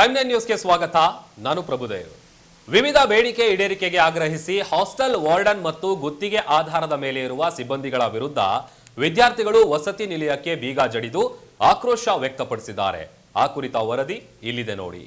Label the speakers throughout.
Speaker 1: Time nine ನ್ಯೂಸ್ಗೆ ಸ್ವಾಗತ. ನಾನು ಪ್ರಭುದೇವ್ ವಿವಿಧ ಬೇಡಿಕೆ ಈಡೇರಿಕೆಗೆ ಆಗ್ರಹಿಸಿ ಹಾಸ್ಟೆಲ್ ವಾರ್ಡನ್ ಮತ್ತು ಗುತ್ತಿಗೆ ಆಧಾರದ ಮೇಲೆ ಇರುವ ಸಿಬ್ಬಂದಿಗಳ ವಿರುದ್ಧ ವಿದ್ಯಾರ್ಥಿಗಳು ವಸತಿ ನಿಲಯಕ್ಕೆ ಬೀಗ ಜಡಿದು ಆಕ್ರೋಶ ವ್ಯಕ್ತಪಡಿಸಿದ್ದಾರೆ. ಆ ಕುರಿತ ವರದಿ ಇಲ್ಲಿದೆ ನೋಡಿ.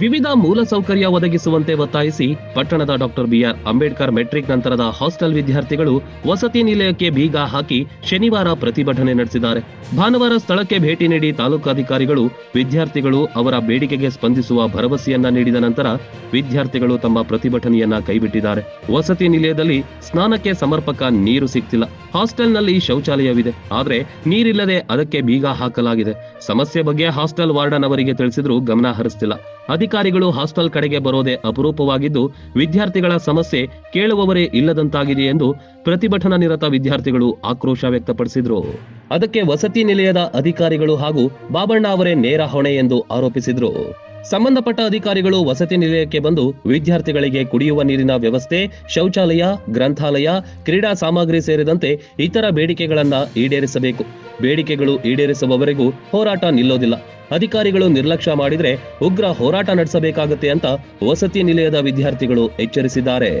Speaker 2: ವಿವಿಧ ಮೂಲಸೌಕರ್ಯ ಒದಗಿಸುವಂತೆ ಒತ್ತಾಯಿಸಿ ಪಟ್ಟಣದ doctor B R Ambedkar matric ನಂತರದ ಹಾಸ್ಟೆಲ್ ವಿದ್ಯಾರ್ಥಿಗಳು ವಸತಿ ನಿಲಯಕ್ಕೆ ಬೀಗ ಹಾಕಿ ಶನಿವಾರ ಪ್ರತಿಭಟನೆ ನಡೆಸಿದ್ದಾರೆ. ಭಾನುವಾರ ಸ್ಥಳಕ್ಕೆ ಭೇಟಿ ನೀಡಿ ತಾಲೂಕಾಧಿಕಾರಿಗಳು ವಿದ್ಯಾರ್ಥಿಗಳು ಅವರ ಬೇಡಿಕೆಗೆ ಸ್ಪಂದಿಸುವ ಭರವಸೆಯನ್ನ ನೀಡಿದ ನಂತರ ವಿದ್ಯಾರ್ಥಿಗಳು ತಮ್ಮ ಪ್ರತಿಭಟನೆಯನ್ನ ಕೈಬಿಟ್ಟಿದ್ದಾರೆ. ವಸತಿ ನಿಲಯದಲ್ಲಿ ಸ್ನಾನಕ್ಕೆ ಸಮರ್ಪಕ ನೀರು ಸಿಗ್ತಿಲ್ಲ. ಹಾಸ್ಟೆಲ್ನಲ್ಲಿ ಶೌಚಾಲಯವಿದೆ. ಆದರೆ ನೀರಿಲ್ಲದೆ ಅದಕ್ಕೆ ಬೀಗ ಹಾಕಲಾಗಿದೆ. ಸಮಸ್ಯೆ ಬಗ್ಗೆ ಹಾಸ್ಟೆಲ್ ವಾರ್ಡನ್ ಅವರಿಗೆ ತಿಳಿಸಿದ್ರು ಗಮನ ಹರಿಸ್ತಿಲ್ಲ. ಅಧಿಕಾರಿಗಳು ಹಾಸ್ಟೆಲ್ ಕಡೆಗೆ ಬರೋದೇ ಅಪರೂಪವಾಗಿದ್ದು, ವಿದ್ಯಾರ್ಥಿಗಳ ಸಮಸ್ಯೆ ಕೇಳುವವರೇ ಇಲ್ಲದಂತಾಗಿದೆ ಎಂದು ಪ್ರತಿಭಟನಾ ನಿರತ ವಿದ್ಯಾರ್ಥಿಗಳು ಆಕ್ರೋಶ ವ್ಯಕ್ತಪಡಿಸಿದ್ರು. ಅದಕ್ಕೆ ವಸತಿ ನಿಲಯದ ಅಧಿಕಾರಿಗಳು ಹಾಗೂ ಬಾಬಣ್ಣ ಅವರೇ ನೇರ ಹೊಣೆ ಎಂದು ಆರೋಪಿಸಿದ್ರು. ಸಂಬಂಧಪಟ್ಟ ಅಧಿಕಾರಿಗಳು ವಸತಿ ನಿಲಯಕ್ಕೆ ಬಂದು ವಿದ್ಯಾರ್ಥಿಗಳಿಗೆ ಕುಡಿಯುವ ನೀರಿನ ವ್ಯವಸ್ಥೆ, ಶೌಚಾಲಯ, ಗ್ರಂಥಾಲಯ, ಕ್ರೀಡಾ ಸಾಮಗ್ರಿ ಸೇರಿದಂತೆ ಇತರ ಬೇಡಿಕೆಗಳನ್ನು ಈಡೇರಿಸಬೇಕು. ಬೇಡಿಕೆಗಳು ಈಡೇರಿಸುವವರೆಗೂ ಹೋರಾಟ ನಿಲ್ಲೋದಿಲ್ಲ. ಅಧಿಕಾರಿಗಳು ನಿರ್ಲಕ್ಷ್ಯ ಮಾಡಿದ್ರೆ ಉಗ್ರ ಹೋರಾಟ ನಡೆಸಬೇಕಾಗುತ್ತೆ ಅಂತ ವಸತಿ ನಿಲಯದ ವಿದ್ಯಾರ್ಥಿಗಳು ಎಚ್ಚರಿಸಿದ್ದಾರೆ.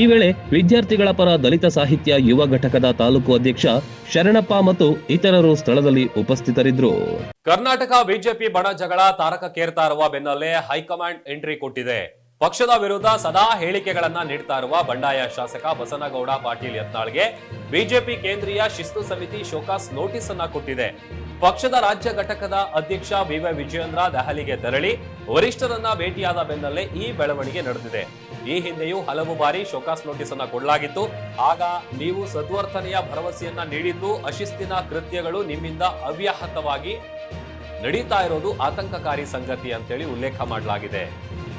Speaker 2: ಈ ವೇಳೆ ವಿದ್ಯಾರ್ಥಿಗಳ ಪರ ದಲಿತ ಸಾಹಿತ್ಯ ಯುವ ಘಟಕದ ತಾಲೂಕು ಅಧ್ಯಕ್ಷ ಶರಣಪ್ಪ ಮತ್ತು ಇತರರು ಸ್ಥಳದಲ್ಲಿ ಉಪಸ್ಥಿತರಿದ್ದರು.
Speaker 1: ಕರ್ನಾಟಕ ಬಿಜೆಪಿ ಬಣ ಜಗಳ ತಾರಕಕ್ಕೇರ್ತಾ ಇರುವ ಬೆನ್ನಲ್ಲೇ ಹೈಕಮಾಂಡ್ ಎಂಟ್ರಿ ಕೊಟ್ಟಿದೆ. ಪಕ್ಷದ ವಿರುದ್ಧ ಸದಾ ಹೇಳಿಕೆಗಳನ್ನ ನೀಡ್ತಾ ಇರುವ ಬಂಡಾಯ ಶಾಸಕ ಬಸನಗೌಡ ಪಾಟೀಲ್ ಯತ್ನಾಳ್ಗೆ ಬಿಜೆಪಿ ಕೇಂದ್ರೀಯ ಶಿಸ್ತು ಸಮಿತಿ ಶೋಕಾಸ್ ನೋಟಿಸ್ ಅನ್ನ ಕೊಟ್ಟಿದೆ. ಪಕ್ಷದ ರಾಜ್ಯ ಘಟಕದ ಅಧ್ಯಕ್ಷ ಬಿವೈ ವಿಜಯೇಂದ್ರ ದೆಹಲಿಗೆ ತೆರಳಿ ವರಿಷ್ಠರನ್ನ ಭೇಟಿಯಾದ ಬೆನ್ನಲ್ಲೇ ಈ ಬೆಳವಣಿಗೆ ನಡೆದಿದೆ. ಈ ಹಿಂದೆಯೂ ಹಲವು ಬಾರಿ ಶೋಕಾಸ್ ನೋಟಿಸ್ ಅನ್ನ ಕೊಡಲಾಗಿತ್ತು. ಆಗ ನೀವು ಸದ್ವರ್ತನೆಯ ಭರವಸೆಯನ್ನ ನೀಡಿದ್ದು ಅಶಿಸ್ತಿನ ಕೃತ್ಯಗಳು ನಿಮ್ಮಿಂದ ಅವ್ಯಾಹತವಾಗಿ ನಡೀತಾ ಇರೋದು ಆತಂಕಕಾರಿ ಸಂಗತಿ ಅಂತೇಳಿ ಉಲ್ಲೇಖ ಮಾಡಲಾಗಿದೆ.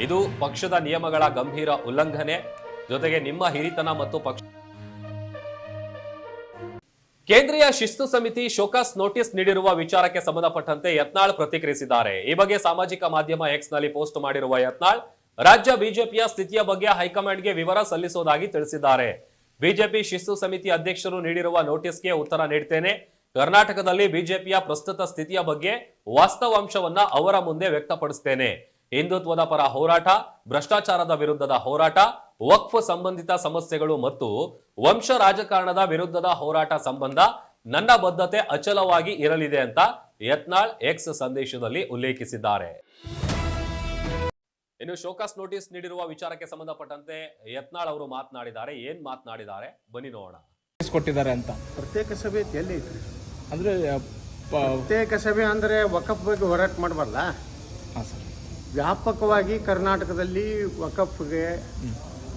Speaker 1: ಇದು ಪಕ್ಷದ ನಿಯಮಗಳ ಗಂಭೀರ ಉಲ್ಲಂಘನೆ. ಜೊತೆಗೆ ನಿಮ್ಮ ಹಿರಿತನ ಮತ್ತು ಪಕ್ಷ ಕೇಂದ್ರೀಯ ಶಿಸ್ತು ಸಮಿತಿ ಶೋಕಾಸ್ ನೋಟಿಸ್ ನೀಡಿರುವ ವಿಚಾರಕ್ಕೆ ಸಂಬಂಧಪಟ್ಟಂತೆ ಯತ್ನಾಳ್ ಪ್ರತಿಕ್ರಿಯಿಸಿದ್ದಾರೆ. ಈ ಬಗ್ಗೆ ಸಾಮಾಜಿಕ ಮಾಧ್ಯಮ ಎಕ್ಸ್ನಲ್ಲಿ ಪೋಸ್ಟ್ ಮಾಡಿರುವ ಯತ್ನಾಳ್, ರಾಜ್ಯ ಬಿಜೆಪಿಯ ಸ್ಥಿತಿಯ ಬಗ್ಗೆ ಹೈಕಮಾಂಡ್ಗೆ ವಿವರ ಸಲ್ಲಿಸುವುದಾಗಿ ತಿಳಿಸಿದ್ದಾರೆ. ಬಿಜೆಪಿ ಶಿಸ್ತು ಸಮಿತಿ ಅಧ್ಯಕ್ಷರು ನೀಡಿರುವ ನೋಟಿಸ್ಗೆ ಉತ್ತರ ನೀಡ್ತೇನೆ. ಕರ್ನಾಟಕದಲ್ಲಿ ಬಿಜೆಪಿಯ ಪ್ರಸ್ತುತ ಸ್ಥಿತಿಯ ಬಗ್ಗೆ ವಾಸ್ತವಾಂಶವನ್ನ ಅವರ ಮುಂದೆ ವ್ಯಕ್ತಪಡಿಸ್ತೇನೆ. ಹಿಂದುತ್ವದ ಪರ ಹೋರಾಟ, ಭ್ರಷ್ಟಾಚಾರದ ವಿರುದ್ಧದ ಹೋರಾಟ ವಕ್ಫ್ ಸಂಬಂಧಿತ ಸಮಸ್ಯೆಗಳು ಮತ್ತು ವಂಶ ರಾಜಕಾರಣದ ವಿರುದ್ಧದ ಹೋರಾಟ ಸಂಬಂಧ ನನ್ನ ಬದ್ಧತೆ ಅಚಲವಾಗಿ ಇರಲಿದೆ ಅಂತ ಯತ್ನಾಳ್ ಎಕ್ಸ್ ಸಂದೇಶದಲ್ಲಿ ಉಲ್ಲೇಖಿಸಿದ್ದಾರೆ. ಇನ್ನು ಶೋಕಾಸ್ ನೋಟಿಸ್ ನೀಡಿರುವ ವಿಚಾರಕ್ಕೆ ಸಂಬಂಧಪಟ್ಟಂತೆ ಯತ್ನಾಳ್ ಅವರು ಮಾತನಾಡಿದ್ದಾರೆ. ಏನ್ ಮಾತನಾಡಿದ್ದಾರೆ? ಬನ್ನಿ ನೋಡೋಣ.
Speaker 3: ಕೊಟ್ಟಿದ್ದಾರೆ ಅಂತ.
Speaker 4: ಪ್ರತ್ಯೇಕ ಸಭೆ ಎಲ್ಲಿ ಅಂದ್ರೆ
Speaker 3: ಅಂದರೆ
Speaker 4: ಪ್ರತ್ಯೇಕ ಸಭೆ ಅಂದ್ರೆ ವಕಫ್ ಬಗ್ಗೆ ಹೋರಾಟ ಮಾಡಬಾರ್ದ? ವ್ಯಾಪಕವಾಗಿ ಕರ್ನಾಟಕದಲ್ಲಿ ವಕಫ್ಗೆ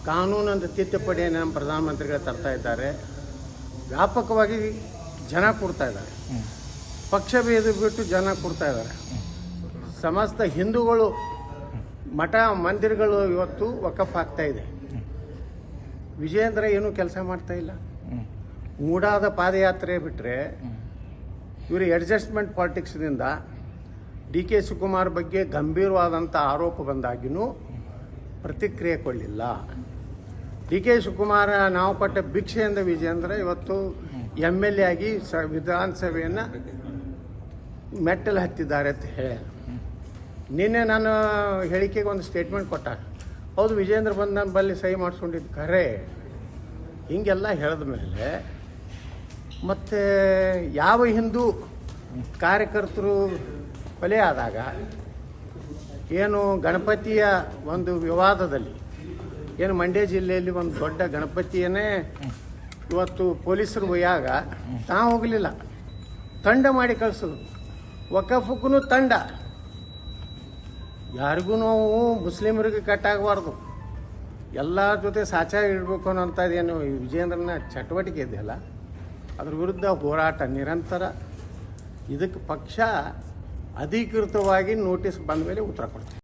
Speaker 4: ಕಾನೂನಂತ ತಿದ್ದುಪಡಿಯನ್ನು ಪ್ರಧಾನಮಂತ್ರಿಗಳು ತರ್ತಾ ಇದ್ದಾರೆ. ವ್ಯಾಪಕವಾಗಿ ಜನ ಕೊಡ್ತಾ ಇದ್ದಾರೆ. ಪಕ್ಷ ಭೇದ ಬಿಟ್ಟು ಜನ ಕೊಡ್ತಾ ಇದ್ದಾರೆ. ಸಮಸ್ತ ಹಿಂದೂಗಳು, ಮಠ ಮಂದಿರಗಳು ಇವತ್ತು ವಕಫ್ ಆಗ್ತಾ ಇದೆ. ವಿಜಯೇಂದ್ರ ಏನೂ ಕೆಲಸ ಮಾಡ್ತಾ ಇಲ್ಲ? ಮೂಡಾದ ಪಾದಯಾತ್ರೆ ಬಿಟ್ಟರೆ ಇವರು ಅಡ್ಜಸ್ಟ್ಮೆಂಟ್ ಪಾಲಿಟಿಕ್ಸ್ನಿಂದ ಡಿ ಕೆ ಶಿವಕುಮಾರ್ ಬಗ್ಗೆ ಗಂಭೀರವಾದಂಥ ಆರೋಪ ಬಂದಾಗಿನೂ ಪ್ರತಿಕ್ರಿಯೆ ಕೊಡಲಿಲ್ಲ. ಡಿ ಕೆ ಶಿವಕುಮಾರ ನಾವು ಕೊಟ್ಟ ಭಿಕ್ಷೆಯಿಂದ ವಿಜೇಂದ್ರ ಇವತ್ತು ಎಂ ಎಲ್ ಎ ಆಗಿ ಸ ವಿಧಾನಸಭೆಯನ್ನು ಮೆಟ್ಟಲು ಹತ್ತಿದ್ದಾರೆ ಅಂತ ಹೇಳಿ. ನಿನ್ನೆ ನಾನು ಹೇಳಿಕೆಗೆ ಒಂದು ಸ್ಟೇಟ್ಮೆಂಟ್ ಕೊಟ್ಟ. ಹೌದು ವಿಜೇಂದ್ರ ಬಂದು ನಮ್ಮ ಬಲ್ಲಿ ಸಹಿ ಮಾಡಿಸ್ಕೊಂಡಿದ್ದು ಖರೆ ಹಿಂಗೆಲ್ಲ ಹೇಳಿದ ಮೇಲೆ ಮತ್ತು ಯಾವ ಹಿಂದೂ ಕಾರ್ಯಕರ್ತರು ಕೊಲೆ ಆದಾಗ ಏನು ಗಣಪತಿಯ ಒಂದು ವಿವಾದದಲ್ಲಿ ಏನು ಮಂಡ್ಯ ಜಿಲ್ಲೆಯಲ್ಲಿ ಒಂದು ದೊಡ್ಡ ಗಣಪತಿಯನ್ನೇ ಇವತ್ತು ಪೊಲೀಸರು ಒಯ್ಯಾಗ ತಾ ಹೋಗಲಿಲ್ಲ. ತಂಡ ಮಾಡಿ ಕಳಿಸೋದು. ವಕಫಕ್ಕೂ ತಂಡ. ಯಾರಿಗೂ ನಾವು ಮುಸ್ಲಿಮರಿಗೆ ಕಟ್ಟಾಗಬಾರ್ದು. ಎಲ್ಲರ ಜೊತೆ ಸಾಚ ಇಡಬೇಕು ಅನ್ನೋಂಥದ್ದೇನು ವಿಜೇಂದ್ರನ ಚಟುವಟಿಕೆ ಇದೆಯಲ್ಲ? ಅದ್ರ ವಿರುದ್ಧ ಹೋರಾಟ ನಿರಂತರ. ಇದಕ್ಕೆ ಪಕ್ಷ ಅಧಿಕೃತವಾಗಿ ನೋಟಿಸ್ ಬಂದ ಮೇಲೆ ಉತ್ತರ ಕೊಡ್ತೀವಿ